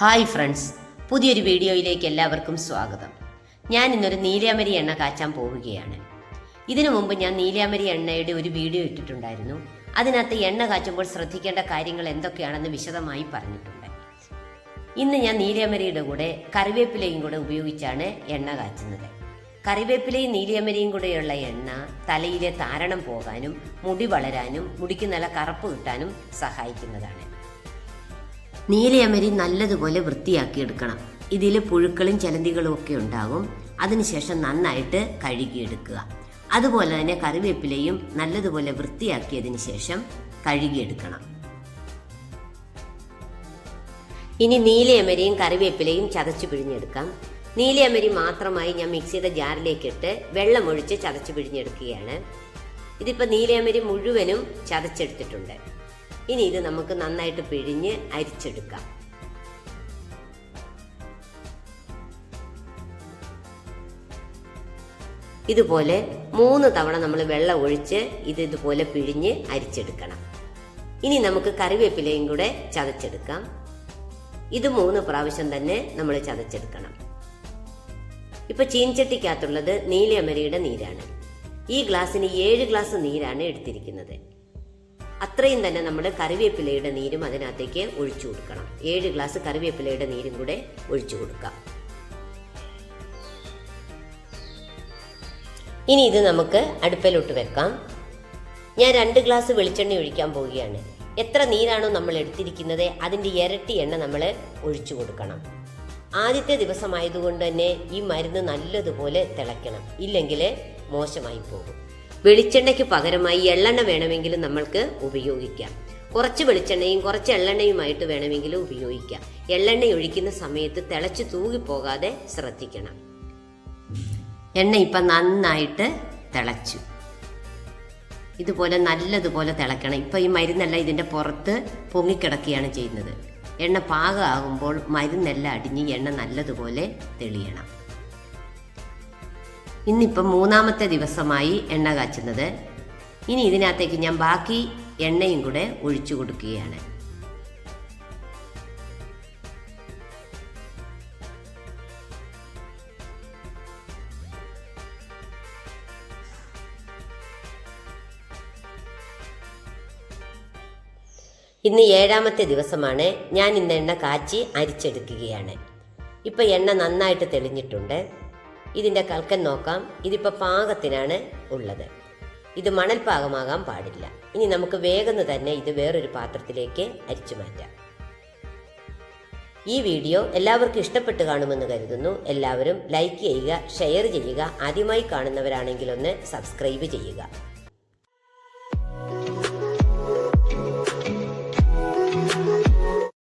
Hi friends പുതിയൊരു വീഡിയോയിലേക്ക് എല്ലാവർക്കും സ്വാഗതം. ഞാൻ ഇന്നൊരു നീലാമരി എണ്ണ കാച്ചാൻ പോവുകയാണ്. ഇതിനു മുമ്പ് ഞാൻ നീലാമരി എണ്ണയുടെ ഒരു വീഡിയോ ഇട്ടിട്ടുണ്ടായിരുന്നു. അതിനകത്ത് എണ്ണ കാച്ചുമ്പോൾ ശ്രദ്ധിക്കേണ്ട കാര്യങ്ങൾ എന്തൊക്കെയാണെന്ന് വിശദമായി പറഞ്ഞിട്ടുണ്ട്. ഇന്ന് ഞാൻ നീലാമരിയുടെ കൂടെ കറിവേപ്പിലയും കൂടെ ഉപയോഗിച്ചാണ് എണ്ണ കാച്ചുന്നത്. കറിവേപ്പിലയും നീലിയമരിയും കൂടെയുള്ള എണ്ണ തലയിലെ താരണം പോകാനും മുടി വളരാനും മുടിക്ക് നല്ല കറുപ്പ് കിട്ടാനും സഹായിക്കുന്നതാണ്. നീലയമരി നല്ലതുപോലെ വൃത്തിയാക്കിയെടുക്കണം. ഇതിൽ പുഴുക്കളും ചലന്തികളും ഒക്കെ ഉണ്ടാകും. അതിനുശേഷം നന്നായിട്ട് കഴുകിയെടുക്കുക. അതുപോലെ തന്നെ കറിവേപ്പിലയും നല്ലതുപോലെ വൃത്തിയാക്കിയതിന് ശേഷം കഴുകിയെടുക്കണം. ഇനി നീലയമരിയും കറിവേപ്പിലയും ചതച്ചു പിഴിഞ്ഞെടുക്കാം. നീലയമരി മാത്രമായി ഞാൻ മിക്സിയുടെ ഇട്ട് വെള്ളമൊഴിച്ച് ചതച്ചു പിഴിഞ്ഞെടുക്കുകയാണ്. ഇതിപ്പോൾ നീലയമരി മുഴുവനും ചതച്ചെടുത്തിട്ടുണ്ട്. ഇനി ഇത് നമുക്ക് നന്നായിട്ട് പിഴിഞ്ഞ് അരിച്ചെടുക്കാം. ഇതുപോലെ മൂന്ന് തവണ നമ്മൾ വെള്ളം ഒഴിച്ച് ഇത് ഇതുപോലെ പിഴിഞ്ഞ് അരിച്ചെടുക്കണം. ഇനി നമുക്ക് കറിവേപ്പിലയും കൂടെ ചതച്ചെടുക്കാം. ഇത് മൂന്ന് പ്രാവശ്യം തന്നെ നമ്മൾ ചതച്ചെടുക്കണം. ഇപ്പൊ ചീൻചട്ടിക്കകത്തുള്ളത് നീലയമരിയുടെ നീരാണ്. ഈ ഗ്ലാസ്സിന് ഏഴ് ഗ്ലാസ് നീരാണ് എടുത്തിരിക്കുന്നത്. അത്രയും തന്നെ നമ്മൾ കറിവേപ്പിലയുടെ നീരും അതിനകത്തേക്ക് ഒഴിച്ചു കൊടുക്കണം. ഏഴ് ഗ്ലാസ് കറിവേപ്പിലയുടെ നീരും കൂടെ ഒഴിച്ചു കൊടുക്കാം. ഇനി ഇത് നമുക്ക് അടുപ്പിലോട്ട് വെക്കാം. ഞാൻ രണ്ട് ഗ്ലാസ് വെളിച്ചെണ്ണ ഒഴിക്കാൻ പോവുകയാണ്. എത്ര നീരാണോ നമ്മൾ എടുത്തിരിക്കുന്നത് അതിന്റെ ഇരട്ടി എണ്ണ നമ്മൾ ഒഴിച്ചു കൊടുക്കണം. ആദ്യത്തെ ദിവസമായതുകൊണ്ട് തന്നെ ഈ മരുന്ന് നല്ലതുപോലെ തിളയ്ക്കണം. ഇല്ലെങ്കിൽ മോശമായി പോകും. വെളിച്ചെണ്ണയ്ക്ക് പകരമായി എള്ളെണ്ണ വേണമെങ്കിലും നമ്മൾക്ക് ഉപയോഗിക്കാം. കുറച്ച് വെളിച്ചെണ്ണയും കുറച്ച് എള്ളെണ്ണയുമായിട്ട് വേണമെങ്കിലും ഉപയോഗിക്കാം. എള്ളെണ്ണ ഒഴിക്കുന്ന സമയത്ത് തിളച്ച് തൂകിപ്പോകാതെ ശ്രദ്ധിക്കണം. എണ്ണ ഇപ്പം നന്നായിട്ട് തിളച്ചു. ഇതുപോലെ നല്ലതുപോലെ തിളക്കണം. ഇപ്പം ഈ മരുന്നെല്ലാം ഇതിന്റെ പുറത്ത് പൊങ്ങിക്കിടക്കുകയാണ് ചെയ്യുന്നത്. എണ്ണ പാകമാകുമ്പോൾ മരുന്നെല്ലാം അടിഞ്ഞ് എണ്ണ നല്ലതുപോലെ തെളിയണം. ഇന്നിപ്പം മൂന്നാമത്തെ ദിവസമായി എണ്ണ കാച്ചുന്നത്. ഇനി ഇതിനകത്തേക്ക് ഞാൻ ബാക്കി എണ്ണയും കൂടെ ഒഴിച്ചു കൊടുക്കുകയാണ്. ഇന്ന് ഏഴാമത്തെ ദിവസമാണ്. ഞാൻ ഇന്ന് എണ്ണ കാച്ചി അരിച്ചെടുക്കുകയാണ്. ഇപ്പം എണ്ണ നന്നായിട്ട് തെളിഞ്ഞിട്ടുണ്ട്. ഇതിന്റെ കൽക്കൻ നോക്കാം. ഇതിപ്പോൾ പാകത്തിനാണ് ഉള്ളത്. ഇത് മണൽ പാകമാകാൻ പാടില്ല. ഇനി നമുക്ക് വേഗം തന്നെ ഇത് വേറൊരു പാത്രത്തിലേക്ക് അരിച്ചു മാറ്റാം. ഈ വീഡിയോ എല്ലാവർക്കും ഇഷ്ടപ്പെട്ട് കാണുമെന്ന് കരുതുന്നു. എല്ലാവരും ലൈക്ക് ചെയ്യുക ഷെയർ ചെയ്യുക ആദ്യമായി കാണുന്നവരാണെങ്കിൽ ഒന്ന് സബ്സ്ക്രൈബ് ചെയ്യുക.